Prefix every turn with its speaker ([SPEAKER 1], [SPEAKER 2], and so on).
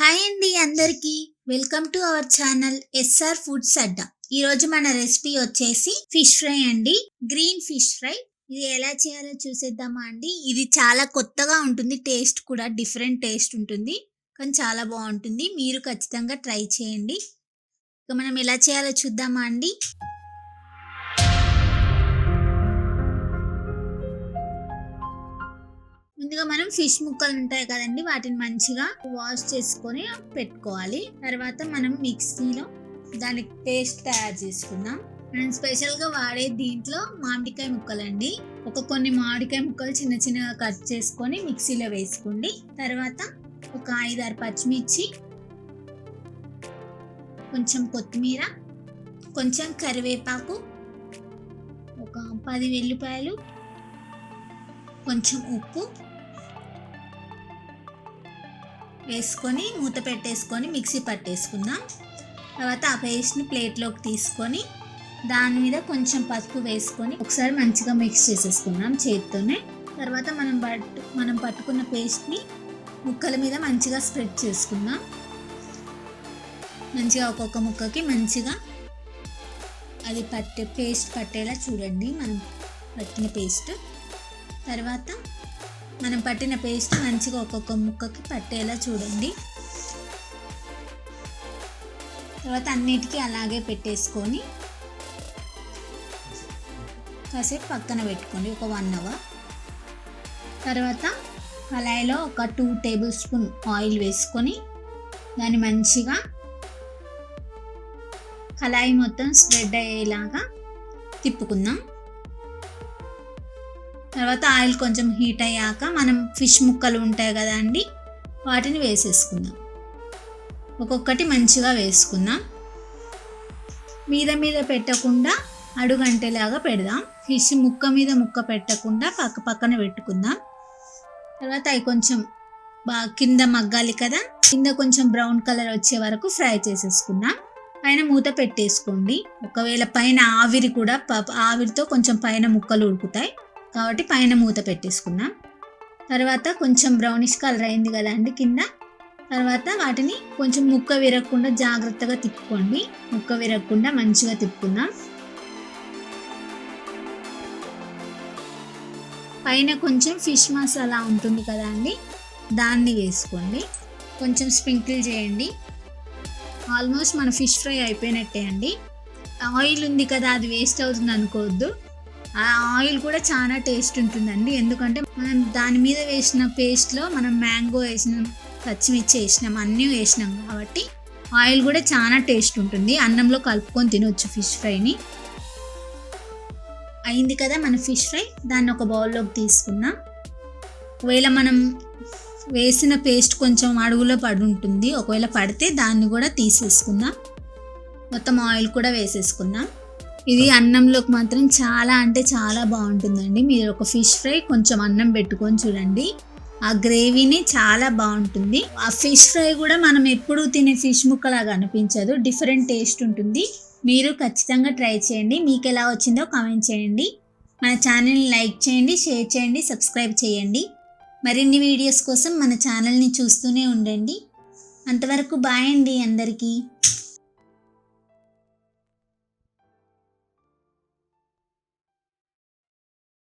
[SPEAKER 1] Hi అండి అందరికీ. Welcome to our channel S R foods అడ్డా ఈరోజు మన రెసిపీ వచ్చేసి ఫిష్ ఫ్రై అండి. గ్రీన్ ఫిష్ ఫ్రై ఇది ఎలా చేయాలో చూసేద్దామా అండి? ఇది చాలా కొత్తగా ఉంటుంది. టేస్ట్ కూడా డిఫరెంట్ టేస్ట్ ఉంటుంది. కానీ చాలా బాగుంటుంది. మీరు ఖచ్చితంగా ట్రై చేయండి. ఇక మనం ఎలా చేయాలో చూద్దామా అండి? ముందుగా మనం ఫిష్ ముక్కలు ఉంటాయి కదండి వాటిని మంచిగా వాష్ చేసుకొని పెట్టుకోవాలి. తర్వాత మనం మిక్సీలో దానికి పేస్ట్ తయారు చేసుకుందాం. మనం స్పెషల్గా వాడే దీంట్లో మామిడికాయ ముక్కలండి. ఒక కొన్ని మామిడికాయ ముక్కలు చిన్న చిన్నగా కట్ చేసుకొని మిక్సీలో వేసుకోండి. తర్వాత ఒక ఐదారు పచ్చిమిర్చి కొంచెం కొత్తిమీర కొంచెం కరివేపాకు ఒక పది వెల్లిపాయలు కొంచెం ఉప్పు వేసుకొని మూత పెట్టేసుకొని మిక్సీ పట్టేసుకుందాం. తర్వాత ఆ పేస్ట్ని ప్లేట్లోకి తీసుకొని దాని మీద కొంచెం పసుపు వేసుకొని ఒకసారి మంచిగా మిక్స్ చేసేసుకుందాం చేతితోనే. తర్వాత మనం పట్టు మనం పట్టుకున్న పేస్ట్ని ముక్కల మీద మంచిగా స్ప్రెడ్ చేసుకుందాం. మంచిగా ఒక్కొక్క ముక్కకి మంచిగా అది పట్టే పేస్ట్ పట్టేలా చూడండి. మనం పట్టిన పేస్ట్. తర్వాత మనం పట్టిన పేస్ట్ మంచిగా ఒక్కొక్క ముక్కకి పట్టేలా చూడండి. తర్వాత అన్నిటికీ అలాగే పెట్టేసుకొని కాసేపు పక్కన పెట్టుకోండి ఒక వన్ అవర్ తర్వాత కళాయిలో ఒక టూ టేబుల్ స్పూన్ ఆయిల్ వేసుకొని దాన్ని మంచిగా కళాయి మొత్తం స్ప్రెడ్ అయ్యేలాగా తిప్పుకుందాం. తర్వాత ఆయిల్ కొంచెం హీట్ అయ్యాక మనం ఫిష్ ముక్కలు ఉంటాయి కదా అండి వాటిని వేసేసుకుందాం. ఒక్కొక్కటి మంచిగా వేసుకుందాం. మీద మీద పెట్టకుండా అడుగంటేలాగా పెడదాం. ఫిష్ ముక్క మీద ముక్క పెట్టకుండా పక్క పక్కన పెట్టుకుందాం. తర్వాత అవి కొంచెం బాగా కింద మగ్గాలి కదా కింద కొంచెం బ్రౌన్ కలర్ వచ్చే వరకు ఫ్రై చేసేసుకుందాం. పైన మూత పెట్టేసుకోండి. ఒకవేళ పైన ఆవిరి కూడా ఆవిరితో కొంచెం పైన ముక్కలు ఉడుకుతాయి. కాబట్టి పైన మూత పెట్టేసుకున్నాం. తర్వాత కొంచెం బ్రౌనిష్ కలర్ అయింది కదా అండి కింద. తర్వాత వాటిని కొంచెం ముక్క విరగకుండా జాగ్రత్తగా తిప్పుకోండి. ముక్క విరగకుండా మంచిగా తిప్పుకుందాం. పైన కొంచెం ఫిష్ మసాలా ఉంటుంది కదా అండి దాన్ని వేసుకోండి. కొంచెం స్ప్రింకిల్ చేయండి. ఆల్మోస్ట్ మన ఫిష్ ఫ్రై అయిపోయినట్టే అండి. ఆయిల్ ఉంది కదా అది వేస్ట్ అవుతుంది అనుకోవద్దు. ఆ ఆయిల్ కూడా చాలా టేస్ట్ ఉంటుందండి. ఎందుకంటే మనం దాని మీద వేసిన పేస్ట్లో మనం మ్యాంగో వేసినాం పచ్చిమిర్చి వేసినాం అన్నీ వేసినాం కాబట్టి ఆయిల్ కూడా చాలా టేస్ట్ ఉంటుంది. అన్నంలో కలుపుకొని తినొచ్చు ఫిష్ ఫ్రైని. అయింది కదా మన ఫిష్ ఫ్రై. దాన్ని ఒక బౌల్లోకి తీసుకున్నాం. ఒకవేళ మనం వేసిన పేస్ట్ కొంచెం అడుగులో పడి ఉంటుంది. ఒకవేళ పడితే దాన్ని కూడా తీసేసుకుందాం. మొత్తం ఆయిల్ కూడా వేసేసుకుందాం. ఇది అన్నంలోకి మాత్రం చాలా అంటే చాలా బాగుంటుందండి. మీరు ఒక ఫిష్ ఫ్రై కొంచెం అన్నం పెట్టుకొని చూడండి. ఆ గ్రేవీని చాలా బాగుంటుంది. ఆ ఫిష్ ఫ్రై కూడా మనం ఎప్పుడు తినే ఫిష్ ముక్కలాగా అనిపించదు. డిఫరెంట్ టేస్ట్ ఉంటుంది. మీరు ఖచ్చితంగా ట్రై చేయండి. మీకు ఎలా వచ్చిందో కామెంట్ చేయండి. మన ఛానల్ని లైక్ చేయండి షేర్ చేయండి సబ్స్క్రైబ్ చేయండి. మరిన్ని వీడియోస్ కోసం మన ఛానల్ని చూస్తూనే ఉండండి. అంతవరకు బాయ్ అండి అందరికీ.